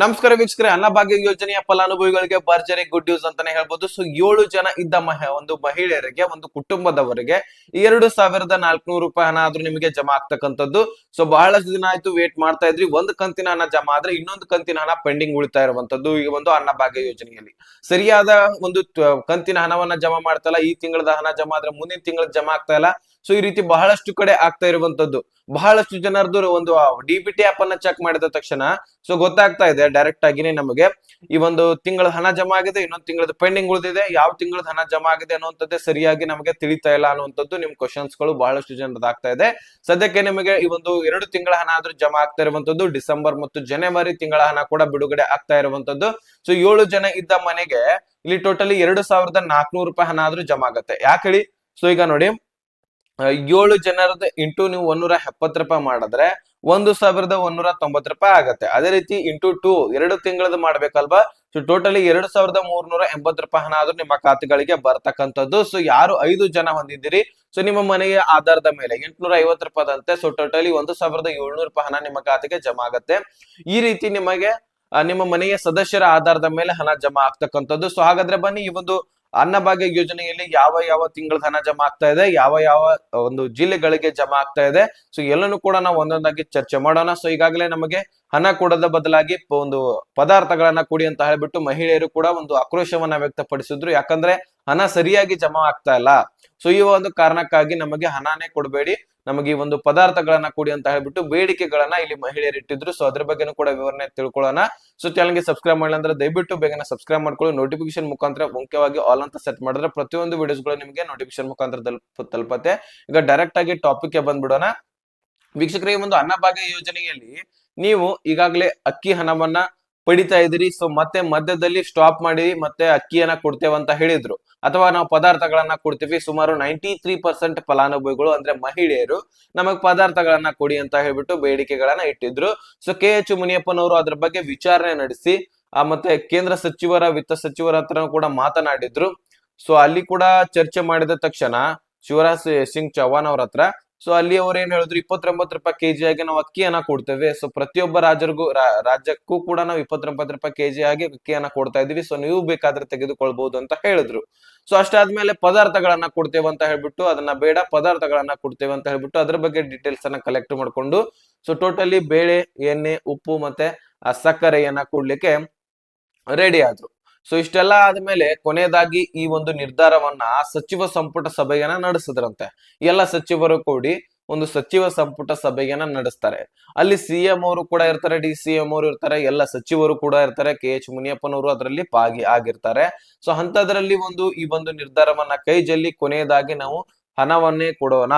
ನಮಸ್ಕಾರ ವೀಕ್ಷಕರೇ ಅನ್ನಭಾಗ್ಯ ಯೋಜನೆಯ ಫಲಾನುಭವಿಗಳಿಗೆ ಭರ್ಜರಿ ಗುಡ್ ನ್ಯೂಸ್ ಅಂತಾನೆ ಹೇಳ್ಬೋದು. ಸೊ ಏಳು ಜನ ಇದ್ದ ಮಹ, ಒಂದು ಮಹಿಳೆಯರಿಗೆ, ಒಂದು ಕುಟುಂಬದವರಿಗೆ ಎರಡು ಸಾವಿರದ ನಾಲ್ಕುನೂರು ರೂಪಾಯಿ ಹಣ ಆದ್ರೂ ನಿಮಗೆ ಜಮಾ ಆಗ್ತಕ್ಕಂಥದ್ದು. ಸೊ ಬಹಳಷ್ಟು ದಿನ ಆಯ್ತು ವೇಟ್ ಮಾಡ್ತಾ ಇದ್ರಿ. ಒಂದು ಕಂತಿನ ಹಣ ಜಮಾ ಆದ್ರೆ ಇನ್ನೊಂದು ಕಂತಿನ ಹಣ ಪೆಂಡಿಂಗ್ ಉಳಿತಾ ಇರುವಂತದ್ದು ಈ ಒಂದು ಅನ್ನಭಾಗ್ಯ ಯೋಜನೆಯಲ್ಲಿ. ಸರಿಯಾದ ಒಂದು ಕಂತಿನ ಹಣವನ್ನ ಜಮಾ ಮಾಡ್ತಾ ಇಲ್ಲ. ಈ ತಿಂಗಳದ ಹಣ ಜಮಾ ಆದ್ರೆ ಮುಂದಿನ ತಿಂಗಳ ಜಮಾ ಆಗ್ತಾ ಸೊ ಈ ರೀತಿ ಬಹಳಷ್ಟು ಕಡೆ ಆಗ್ತಾ ಇರುವಂತದ್ದು. ಬಹಳಷ್ಟು ಜನರದ್ದು ಒಂದು ಡಿ ಬಿ ಟಿ ಆಪ್ ಅನ್ನ ಚೆಕ್ ಮಾಡಿದ ತಕ್ಷಣ, ಸೊ ಗೊತ್ತಾಗ್ತಾ ಇದೆ ಡೈರೆಕ್ಟ್ ಆಗಿನೇ ನಮಗೆ. ಈ ಒಂದು ತಿಂಗಳ ಹಣ ಜಮಾ ಆಗಿದೆ, ಇನ್ನೊಂದು ತಿಂಗಳದ ಪೆಂಡಿಂಗ್ ಉಳಿದಿದೆ, ಯಾವ ತಿಂಗಳದ ಹಣ ಜಮಾ ಆಗಿದೆ ಅನ್ನುವಂಥದ್ದೇ ಸರಿಯಾಗಿ ನಮಗೆ ತಿಳಿತಾ ಇಲ್ಲ ಅನ್ನುವಂಥದ್ದು ನಿಮ್ ಕ್ವಶನ್ಸ್ಗಳು ಬಹಳಷ್ಟು ಜನರದ್ದು ಆಗ್ತಾ ಇದೆ. ಸದ್ಯಕ್ಕೆ ನಿಮಗೆ ಈ ಒಂದು ಎರಡು ತಿಂಗಳ ಹಣ ಆದ್ರೂ ಜಮಾ ಆಗ್ತಾ ಇರುವಂತದ್ದು ಡಿಸೆಂಬರ್ ಮತ್ತು ಜನವರಿ ತಿಂಗಳ ಹಣ ಕೂಡ ಬಿಡುಗಡೆ ಆಗ್ತಾ ಇರುವಂತದ್ದು ಸೊ ಏಳು ಜನ ಇದ್ದ ಮನೆಗೆ ಇಲ್ಲಿ ಟೋಟಲಿ ಎರಡು ಸಾವಿರದ ನಾಲ್ಕುನೂರು ರೂಪಾಯಿ ಹಣ ಆದ್ರೂ ಜಮಾ ಆಗುತ್ತೆ. ಯಾಕೆ ಹೇಳಿ? ಸೊ ಈಗ ನೋಡಿ ಏಳು ಜನರದ ಇಂಟು ನೀವು ಒಂದೂರ ಎಪ್ಪತ್ತು ರೂಪಾಯಿ ಮಾಡಿದ್ರೆ ಒಂದು ಸಾವಿರದ ಒಂದೂರ ತೊಂಬತ್ತು ರೂಪಾಯಿ ಆಗತ್ತೆ. ಅದೇ ರೀತಿ ಇಂಟು ಟೂ ಎರಡು ತಿಂಗಳದ್ದು ಮಾಡ್ಬೇಕಲ್ವಾ? ಸೊ ಟೋಟಲಿ ಎರಡು ಸಾವಿರದ ಮೂರ್ನೂರ ಎಂಬತ್ತು ರೂಪಾಯಿ ಹಣ ಆದ್ರೂ ನಿಮ್ಮ ಖಾತೆಗಳಿಗೆ ಬರ್ತಕ್ಕಂಥದ್ದು. ಸೊ ಯಾರು ಐದು ಜನ ಹೊಂದಿದ್ದೀರಿ? ಸೊ ನಿಮ್ಮ ಮನೆಯ ಆಧಾರದ ಮೇಲೆ ಎಂಟುನೂರ ಐವತ್ತು ರೂಪಾಯಿದಂತೆ ಸೊ ಟೋಟಲಿ ಒಂದು ಸಾವಿರದ ಏಳ್ನೂರು ರೂಪಾಯಿ ಹಣ ನಿಮ್ಮ ಖಾತೆಗೆ ಜಮಾ ಆಗತ್ತೆ. ಈ ರೀತಿ ನಿಮಗೆ ನಿಮ್ಮ ಮನೆಯ ಸದಸ್ಯರ ಆಧಾರದ ಮೇಲೆ ಹಣ ಜಮಾ ಆಗ್ತಕ್ಕಂಥದ್ದು. ಸೊ ಹಾಗಾದ್ರೆ ಬನ್ನಿ ಈ ಒಂದು ಅನ್ನಭಾಗ್ಯ ಯೋಜನೆಯಲ್ಲಿ ಯಾವ ಯಾವ ತಿಂಗಳ ಹಣ ಜಮಾ ಆಗ್ತಾ ಇದೆ, ಯಾವ ಯಾವ ಒಂದು ಜಿಲ್ಲೆಗಳಿಗೆ ಜಮಾ ಆಗ್ತಾ ಇದೆ. ಸೊ ಎಲ್ಲನೂ ಕೂಡ ನಾವು ಒಂದೊಂದಾಗಿ ಚರ್ಚೆ ಮಾಡೋಣ. ಸೊ ಈಗಾಗಲೇ ನಮಗೆ ಹಣ ಕೊಡದ ಬದಲಾಗಿ ಒಂದು ಪದಾರ್ಥಗಳನ್ನ ಕೊಡಿ ಅಂತ ಹೇಳ್ಬಿಟ್ಟು ಮಹಿಳೆಯರು ಕೂಡ ಒಂದು ಆಕ್ರೋಶವನ್ನ ವ್ಯಕ್ತಪಡಿಸಿದ್ರು. ಯಾಕಂದ್ರೆ ಹಣ ಸರಿಯಾಗಿ ಜಮಾ ಆಗ್ತಾ ಇಲ್ಲ. ಸೊ ಈ ಒಂದು ಕಾರಣಕ್ಕಾಗಿ ನಮಗೆ ಹಣನೇ ಕೊಡಬೇಡಿ. ನಮಗೆ ಈ ಒಂದು ಪದಾರ್ಥಗಳನ್ನ ಕೊಡಿ ಅಂತ ಹೇಳ್ಬಿಟ್ಟು ಬೇಡಿಕೆಗಳನ್ನ ಇಲ್ಲಿ ಮಹಿಳೆಯರು ಇಟ್ಟಿದ್ರು. ಸೊ ಅದ್ರ ಬಗ್ಗೆನೂ ಕೂಡ ವಿವರಣೆ ತಿಳ್ಕೊಳ್ಳೋಣ. ಸೊ ಚಾನಲ್ಗೆ ಸಬ್ಸ್ಕ್ರೈಬ್ ಮಾಡಿಲ್ಲ ಅಂದ್ರೆ ದಯವಿಟ್ಟು ಬೇಗನೆ ಸಬ್ಸ್ಕ್ರೈಬ್ ಮಾಡ್ಕೊಳ್ಳಿ. ನೋಟಿಫಿಕೇಶನ್ ಮುಖಾಂತರ ಮುಖ್ಯವಾಗಿ ಆಲ್ ಅಂತ ಸೆಟ್ ಮಾಡಿದ್ರೆ ಪ್ರತಿಯೊಂದು ವಿಡಿಯೋಸ್ಗಳು ನಿಮಗೆ ನೋಟಿಫಿಕೇಶನ್ ಮುಖಾಂತರ ತಲುಪ ತಲುಪತ್ತೆ. ಈಗ ಡೈರೆಕ್ಟ್ ಆಗಿ ಟಾಪಿಕ್ ಬಂದ್ಬಿಡೋಣ. ವೀಕ್ಷಕರಿಗೆ ಒಂದು ಅನ್ನಭಾಗ್ಯ ಯೋಜನೆಯಲ್ಲಿ ನೀವು ಈಗಾಗಲೇ ಅಕ್ಕಿ ಹಣವನ್ನ ಪಡಿತಾ ಇದ್ದೀರಿ. ಸೊ ಮತ್ತೆ ಮಧ್ಯದಲ್ಲಿ ಸ್ಟಾಪ್ ಮಾಡಿ, ಮತ್ತೆ ಅಕ್ಕಿಯನ್ನ ಕೊಡ್ತೇವೆ ಅಂತ ಹೇಳಿದ್ರು. ಅಥವಾ ನಾವು ಪದಾರ್ಥಗಳನ್ನ ಕೊಡ್ತೀವಿ. ಸುಮಾರು ನೈಂಟಿ ತ್ರೀ ಪರ್ಸೆಂಟ್ ಫಲಾನುಭವಿಗಳು, ಅಂದ್ರೆ ಮಹಿಳೆಯರು, ನಮಗ್ ಪದಾರ್ಥಗಳನ್ನ ಕೊಡಿ ಅಂತ ಹೇಳ್ಬಿಟ್ಟು ಬೇಡಿಕೆಗಳನ್ನ ಇಟ್ಟಿದ್ರು. ಸೊ ಕೆ ಎಚ್ ಮುನಿಯಪ್ಪನವರು ಅದ್ರ ಬಗ್ಗೆ ವಿಚಾರಣೆ ನಡೆಸಿ ಮತ್ತೆ ಕೇಂದ್ರ ಸಚಿವರ, ವಿತ್ತ ಸಚಿವರ ಹತ್ರ ಕೂಡ ಮಾತನಾಡಿದ್ರು. ಸೊ ಅಲ್ಲಿ ಕೂಡ ಚರ್ಚೆ ಮಾಡಿದ ತಕ್ಷಣ ಶಿವರಾಜ್ ಸಿಂಗ್ ಚೌಹಾಣ್ ಅವ್ರ ಹತ್ರ ಸೊ ಅಲ್ಲಿ ಅವ್ರು ಏನ್ ಹೇಳಿದ್ರು, ಇಪ್ಪತ್ತೊಂಬತ್ತು ರೂಪಾಯಿ ಕೆಜಿ ಆಗಿ ನಾವು ಅಕ್ಕಿಯನ್ನ ಕೊಡ್ತೇವೆ. ಸೊ ಪ್ರತಿಯೊಬ್ಬ ರಾಜರಿಗೂ ರಾಜ್ಯಕ್ಕೂ ಕೂಡ ನಾವು ಇಪ್ಪತ್ತೊಂಬತ್ತು ರೂಪಾಯಿ ಕೆಜಿ ಆಗಿ ಅಕ್ಕಿಯನ್ನ ಕೊಡ್ತಾ ಇದೀವಿ ಸೊ ನೀವು ಬೇಕಾದ್ರೆ ತೆಗೆದುಕೊಳ್ಬಹುದು ಅಂತ ಹೇಳಿದ್ರು. ಸೊ ಅಷ್ಟಾದ್ಮೇಲೆ ಪದಾರ್ಥಗಳನ್ನ ಕೊಡ್ತೇವೆ ಅಂತ ಹೇಳ್ಬಿಟ್ಟು, ಅದನ್ನ ಬೇಡ, ಪದಾರ್ಥಗಳನ್ನ ಕೊಡ್ತೇವೆ ಅಂತ ಹೇಳ್ಬಿಟ್ಟು, ಅದ್ರ ಬಗ್ಗೆ ಡೀಟೇಲ್ಸ್ ಅನ್ನ ಕಲೆಕ್ಟ್ ಮಾಡ್ಕೊಂಡು ಸೊ ಟೋಟಲಿ ಬೇಳೆ, ಎಣ್ಣೆ, ಉಪ್ಪು ಮತ್ತೆ ಸಕ್ಕರೆಯನ್ನ ಕೊಡ್ಲಿಕ್ಕೆ ರೆಡಿ ಆದ್ರು. ಸೊ ಇಷ್ಟೆಲ್ಲ ಆದ್ಮೇಲೆ ಕೊನೆಯದಾಗಿ ಈ ಒಂದು ನಿರ್ಧಾರವನ್ನ ಸಚಿವ ಸಂಪುಟ ಸಭೆಯನ್ನ ನಡೆಸಿದ್ರಂತೆ. ಎಲ್ಲ ಸಚಿವರು ಕೂಡಿ ಒಂದು ಸಚಿವ ಸಂಪುಟ ಸಭೆಯನ್ನ ನಡೆಸ್ತಾರೆ. ಅಲ್ಲಿ ಸಿಎಂ ಅವರು ಕೂಡ ಇರ್ತಾರೆ, ಡಿ ಸಿ ಎಂ ಅವರು ಇರ್ತಾರೆ, ಎಲ್ಲ ಸಚಿವರು ಕೂಡ ಇರ್ತಾರೆ, ಕೆ ಎಚ್ ಮುನಿಯಪ್ಪನವರು ಅದರಲ್ಲಿ ಭಾಗಿ ಆಗಿರ್ತಾರೆ. ಸೊ ಅಂತದ್ರಲ್ಲಿ ಒಂದು ಈ ಒಂದು ನಿರ್ಧಾರವನ್ನ ಕೈ ಜಲ್ಲಿ ಕೊನೆಯದಾಗಿ ನಾವು ಹಣವನ್ನೇ ಕೊಡೋಣ.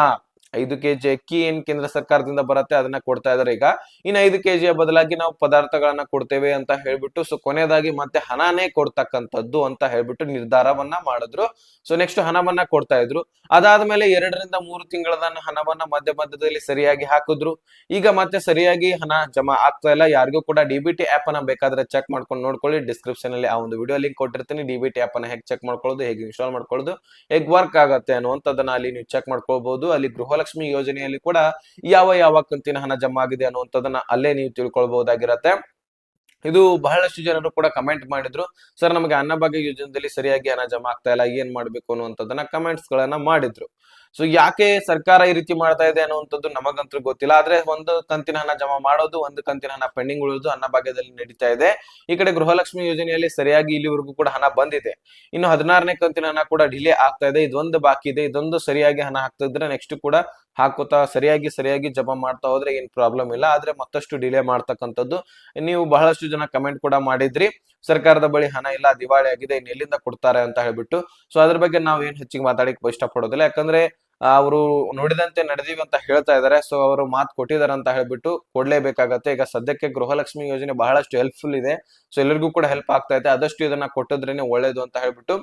ಐದು ಕೆಜಿ ಅಕ್ಕಿ ಏನ್ ಕೇಂದ್ರ ಸರ್ಕಾರದಿಂದ ಬರುತ್ತೆ ಅದನ್ನ ಕೊಡ್ತಾ ಇದಾರೆ. ಈಗ ಇನ್ನು ಐದು ಕೆಜಿಯ ಬದಲಾಗಿ ನಾವು ಪದಾರ್ಥಗಳನ್ನ ಕೊಡ್ತೇವೆ ಅಂತ ಹೇಳ್ಬಿಟ್ಟು ಸೊ ಕೊನೆಯದಾಗಿ ಮತ್ತೆ ಹಣನೇ ಕೊಡ್ತಕ್ಕಂಥದ್ದು ಅಂತ ಹೇಳ್ಬಿಟ್ಟು ನಿರ್ಧಾರವನ್ನ ಮಾಡಿದ್ರು. ಸೊ ನೆಕ್ಸ್ಟ್ ಹಣವನ್ನ ಕೊಡ್ತಾ ಇದ್ರು. ಅದಾದ್ಮೇಲೆ ಎರಡರಿಂದ ಮೂರು ತಿಂಗಳ ಹಣವನ್ನ ಮಧ್ಯ ಮಧ್ಯದಲ್ಲಿ ಸರಿಯಾಗಿ ಹಾಕಿದ್ರು. ಈಗ ಮತ್ತೆ ಸರಿಯಾಗಿ ಹಣ ಜಮಾ ಆಗ್ತಾ ಇಲ್ಲ. ಯಾರಿಗೂ ಕೂಡ ಡಿ ಬಿ ಆಪ್ ಅನ್ನ ಬೇಕಾದ್ರೆ ಚೆಕ್ ಮಾಡ್ಕೊಂಡು ನೋಡ್ಕೊಳ್ಳಿ. ಡಿಸ್ಕ್ರಿಪ್ಷನ್ ಅಲ್ಲಿ ಆ ಒಂದು ವಿಡಿಯೋ ಲಿಂಕ್ ಕೊಟ್ಟಿರ್ತೀನಿ. ಡಿ ಬಿ ಆಪ್ ಅನ್ನ ಹೇಗೆ ಚೆಕ್ ಮಾಡ್ಕೊಳ್ಳೋದು, ಹೇಗೆ ಇನ್ಸ್ಟಾಲ್ ಮಾಡ್ಕೊಳ್ಳೋದು, ಹೇಗೆ ವರ್ಕ್ ಆಗುತ್ತೆ ಅನ್ನುವಂಥದ್ದನ್ನ ಅಲ್ಲಿ ನೀವು ಚೆಕ್ ಮಾಡ್ಕೊಳ್ಬಹುದು ಅಲ್ಲಿ ಗೃಹಲಕ್ಷ್ಮಿ ಯೋಜನೆಯಲ್ಲಿ ಕೂಡ ಯಾವ ಯಾವ ಕಂತಿನ ಹಣ ಜಮಾ ಆಗಿದೆ ಅನ್ನುವಂಥದ್ದನ್ನ ಅಲ್ಲೇ ನೀವು ತಿಳ್ಕೊಳ್ಬಹುದಾಗಿರತ್ತೆ ಇದು ಬಹಳಷ್ಟು ಜನರು ಕೂಡ ಕಮೆಂಟ್ ಮಾಡಿದ್ರು. ಸರ್, ನಮಗೆ ಅನ್ನಭಾಗ್ಯ ಯೋಜನೆಯಲ್ಲಿ ಸರಿಯಾಗಿ ಹಣ ಜಮಾ ಆಗ್ತಾ ಇಲ್ಲ, ಏನ್ ಮಾಡ್ಬೇಕು ಅನ್ನುವಂಥದ್ದನ್ನ ಕಮೆಂಟ್ಸ್ ಗಳನ್ನ ಮಾಡಿದ್ರು. ಸೊ ಯಾಕೆ ಸರ್ಕಾರ ಈ ರೀತಿ ಮಾಡ್ತಾ ಇದೆ ಅನ್ನುವಂಥದ್ದು ನಮಗಂತೂ ಗೊತ್ತಿಲ್ಲ. ಆದ್ರೆ ಒಂದು ಕಂತಿನ ಹಣ ಜಮಾ ಮಾಡೋದು, ಒಂದು ಕಂತಿನ ಹಣ ಪೆಂಡಿಂಗ್ ಉಳಿದು ಅನ್ನಭಾಗ್ಯದಲ್ಲಿ ನಡೀತಾ ಇದೆ. ಈ ಕಡೆ ಗೃಹಲಕ್ಷ್ಮಿ ಯೋಜನೆಯಲ್ಲಿ ಸರಿಯಾಗಿ ಇಲ್ಲಿವರೆಗೂ ಕೂಡ ಹಣ ಬಂದಿದೆ. ಇನ್ನು ಹದಿನಾರನೇ ಕಂತಿನ ಹಣ ಕೂಡ ಡಿಲೇ ಆಗ್ತಾ ಇದೆ. ಇದೊಂದು ಬಾಕಿ ಇದೆ. ಇದೊಂದು ಸರಿಯಾಗಿ ಹಣ ಹಾಕ್ತಿದ್ರೆ ನೆಕ್ಸ್ಟ್ ಕೂಡ ಹಾಕುತ್ತಾ, ಸರಿಯಾಗಿ ಸರಿಯಾಗಿ ಜಮಾ ಮಾಡ್ತಾ ಹೋದ್ರೆ ಏನ್ ಪ್ರಾಬ್ಲಮ್ ಇಲ್ಲ. ಆದ್ರೆ ಮತ್ತಷ್ಟು ಡಿಲೇ ಮಾಡ್ತಕ್ಕಂಥದ್ದು ನೀವು ಬಹಳಷ್ಟು ಜನ ಕಮೆಂಟ್ ಕೂಡ ಮಾಡಿದ್ರಿ. ಸರ್ಕಾರದ ಬಳಿ ಹಣ ಇಲ್ಲ, ದಿವಾಳಿ ಆಗಿದೆ, ಇನ್ನು ಎಲ್ಲಿಂದ ಕೊಡ್ತಾರೆ ಅಂತ ಹೇಳ್ಬಿಟ್ಟು. ಸೊ ಅದ್ರ ಬಗ್ಗೆ ನಾವು ಏನ್ ಹೆಚ್ಚಿಗೆ ಮಾತಾಡಕ್ ಇಷ್ಟಪಡೋದಿಲ್ಲ. ಯಾಕಂದ್ರೆ ಅವರು ನುಡಿದಂತೆ ನಡೆದೀವಿ ಅಂತ ಹೇಳ್ತಾ ಇದ್ದಾರೆ ಸೊ ಅವರು ಮಾತು ಕೊಟ್ಟಿದ್ದಾರೆ ಅಂತ ಹೇಳ್ಬಿಟ್ಟು ಕೊಡ್ಲೇಬೇಕಾಗತ್ತೆ. ಈಗ ಸದ್ಯಕ್ಕೆ ಗೃಹಲಕ್ಷ್ಮಿ ಯೋಜನೆ ಬಹಳಷ್ಟು ಹೆಲ್ಪ್ಫುಲ್ ಇದೆ. ಸೊ ಎಲ್ಲರಿಗೂ ಕೂಡ ಹೆಲ್ಪ್ ಆಗ್ತಾ ಇದೆ. ಆದಷ್ಟು ಇದನ್ನ ಕೊಟ್ಟಿದ್ರೇನೆ ಒಳ್ಳೇದು ಅಂತ ಹೇಳ್ಬಿಟ್ಟು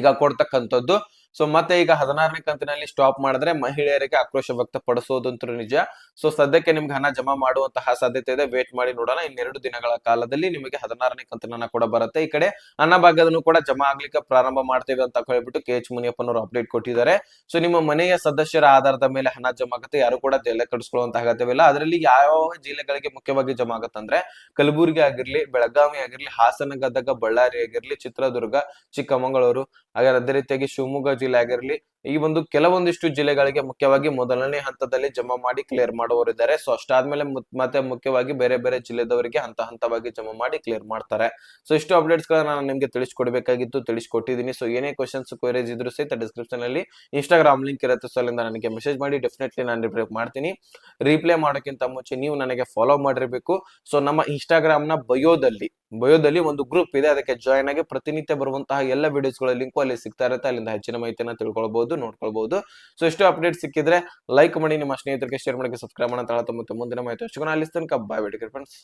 ಈಗ ಕೊಡ್ತಕ್ಕಂಥದ್ದು. ಸೊ ಮತ್ತೆ ಈಗ ಹದಿನಾರನೇ ಕಂತಿನಲ್ಲಿ ಸ್ಟಾಪ್ ಮಾಡಿದ್ರೆ ಮಹಿಳೆಯರಿಗೆ ಆಕ್ರೋಶ ವ್ಯಕ್ತಪಡಿಸೋದಂತೂ ನಿಜ. ಸೊ ಸದ್ಯಕ್ಕೆ ನಿಮ್ಗೆ ಹಣ ಜಮಾ ಮಾಡುವಂತಹ ಸಾಧ್ಯತೆ ಇದೆ. ವೇಟ್ ಮಾಡಿ ನೋಡೋಣ. ಇನ್ನೆರಡು ದಿನಗಳ ಕಾಲದಲ್ಲಿ ನಿಮಗೆ ಹದಿನಾರನೇ ಕಂತಿನ ಕೂಡ ಬರುತ್ತೆ. ಈ ಕಡೆ ಅನ್ನಭಾಗ್ಯದನ್ನು ಕೂಡ ಜಮಾ ಆಗ್ಲಿಕ್ಕೆ ಪ್ರಾರಂಭ ಮಾಡ್ತೇವೆ ಅಂತ ಹೇಳ್ಬಿಟ್ಟು ಕೆ ಎಚ್ ಮುನಿಯಪ್ಪನವರು ಅಪ್ಡೇಟ್ ಕೊಟ್ಟಿದ್ದಾರೆ. ಸೊ ನಿಮ್ಮ ಮನೆಯ ಸದಸ್ಯರ ಆಧಾರದ ಮೇಲೆ ಹಣ ಜಮಾ ಆಗುತ್ತೆ. ಯಾರು ಕೂಡ ತಲೆ ಕೆಡಿಸ್ಕೊಳ್ಳುವಂತ ಅಗತ್ಯವಿಲ್ಲ. ಅದರಲ್ಲಿ ಯಾವ ಜಿಲ್ಲೆಗಳಿಗೆ ಮುಖ್ಯವಾಗಿ ಜಮಾ ಆಗುತ್ತಂದ್ರೆ ಕಲಬುರಗಿ ಆಗಿರ್ಲಿ, ಬೆಳಗಾವಿ ಆಗಿರ್ಲಿ, ಹಾಸನ ಗದಗ, ಬಳ್ಳಾರಿ ಆಗಿರ್ಲಿ, ಚಿತ್ರದುರ್ಗ, ಚಿಕ್ಕಮಗಳೂರು. ಹಾಗೆ ಅದೇ ರೀತಿಯಾಗಿ ಶಿವಮೊಗ್ಗ ಆಗಿರ್ಲಿ, ಈ ಒಂದು ಕೆಲವೊಂದಿಷ್ಟು ಜಿಲ್ಲೆಗಳಿಗೆ ಮುಖ್ಯವಾಗಿ ಮೊದಲನೇ ಹಂತದಲ್ಲಿ ಜಮಾ ಮಾಡಿ ಕ್ಲಿಯರ್ ಮಾಡುವವರಿದ್ದಾರೆ ಸೊ ಅಷ್ಟಾದ್ಮೇಲೆ ಮುತ್- ಮತ್ತೆ ಮುಖ್ಯವಾಗಿ ಬೇರೆ ಬೇರೆ ಜಿಲ್ಲೆದವರಿಗೆ ಹಂತ ಹಂತವಾಗಿ ಜಮಾ ಮಾಡಿ ಕ್ಲಿಯರ್ ಮಾಡ್ತಾರೆ. ಸೊ ಇಷ್ಟು ಅಪ್ಡೇಟ್ಸ್ ಗಳನ್ನ ನಾನು ನಿಮಗೆ ತಿಳಿಸ್ಕೊಡ್ಬೇಕಾಗಿತ್ತು, ತಿಳಿಸ್ಕೊಟ್ಟಿದ್ದೀನಿ. ಸೊ ಏನೇ ಕ್ವಶನ್ಸ್ ಕ್ವೈರೀಸ್ ಇದ್ರು ಸಹಿತ ಡಿಸ್ಕ್ರಿಪ್ಷನ್ ಅಲ್ಲಿ ಇನ್ಸ್ಟಾಗ್ರಾಮ್ ಲಿಂಕ್ ಇರುತ್ತೆ. ಸೊ ಅಲ್ಲಿಂದ ನನಗೆ ಮೆಸೇಜ್ ಮಾಡಿ ಡೆಫಿನೆಟ್ಲಿ ನಾನು ರಿಪ್ಲೈ ಮಾಡ್ತೀನಿ. ರಿಪ್ಲೈ ಮಾಡೋಕ್ಕಿಂತ ಮುಂಚೆ ನೀವು ನನಗೆ ಫಾಲೋ ಮಾಡಿರ್ಬೇಕು. ಸೊ ನಮ್ಮ ಇನ್ಸ್ಟಾಗ್ರಾಮ್ನ ಬಯೋದಲ್ಲಿ ಬಯೋದಲ್ಲಿ ಒಂದು ಗ್ರೂಪ್ ಇದೆ, ಅದಕ್ಕೆ ಜಾಯಿನ್ ಆಗಿ ಪ್ರತಿನಿತ್ಯ ಬರುವಂತಹ ಎಲ್ಲ ವಿಡಿಯೋಸ್ಗಳ ಲಿಂಕು ಅಲ್ಲಿ ಸಿಗ್ತಾ ಇರುತ್ತೆ. ಅಲ್ಲಿಂದ ಹೆಚ್ಚಿನ ಮಾಹಿತಿಯನ್ನು ತಿಳ್ಕೊಳ್ಬಹುದು ನೋಡ್ಕೊಳ್ಬಹುದು ಸೊ ಇಷ್ಟು ಅಪ್ಡೇಟ್ ಸಿಕ್ಕಿದ್ರೆ ಲೈಕ್ ಮಾಡಿ, ನಿಮ್ಮ ಸ್ನೇಹಿತರಿಗೆ ಶೇರ್ ಮಾಡಿ, ಸಬ್ಸ್ಕ್ರೈಬ್ ಮಾಡೋಣ ಮತ್ತೆ ಮುಂದಿನ ಮಾಹಿತಿ ಅಲ್ಲಿ ತನಕ ಬಾಯ್ ಬಿಡಿ ಫ್ರೆಂಡ್ಸ್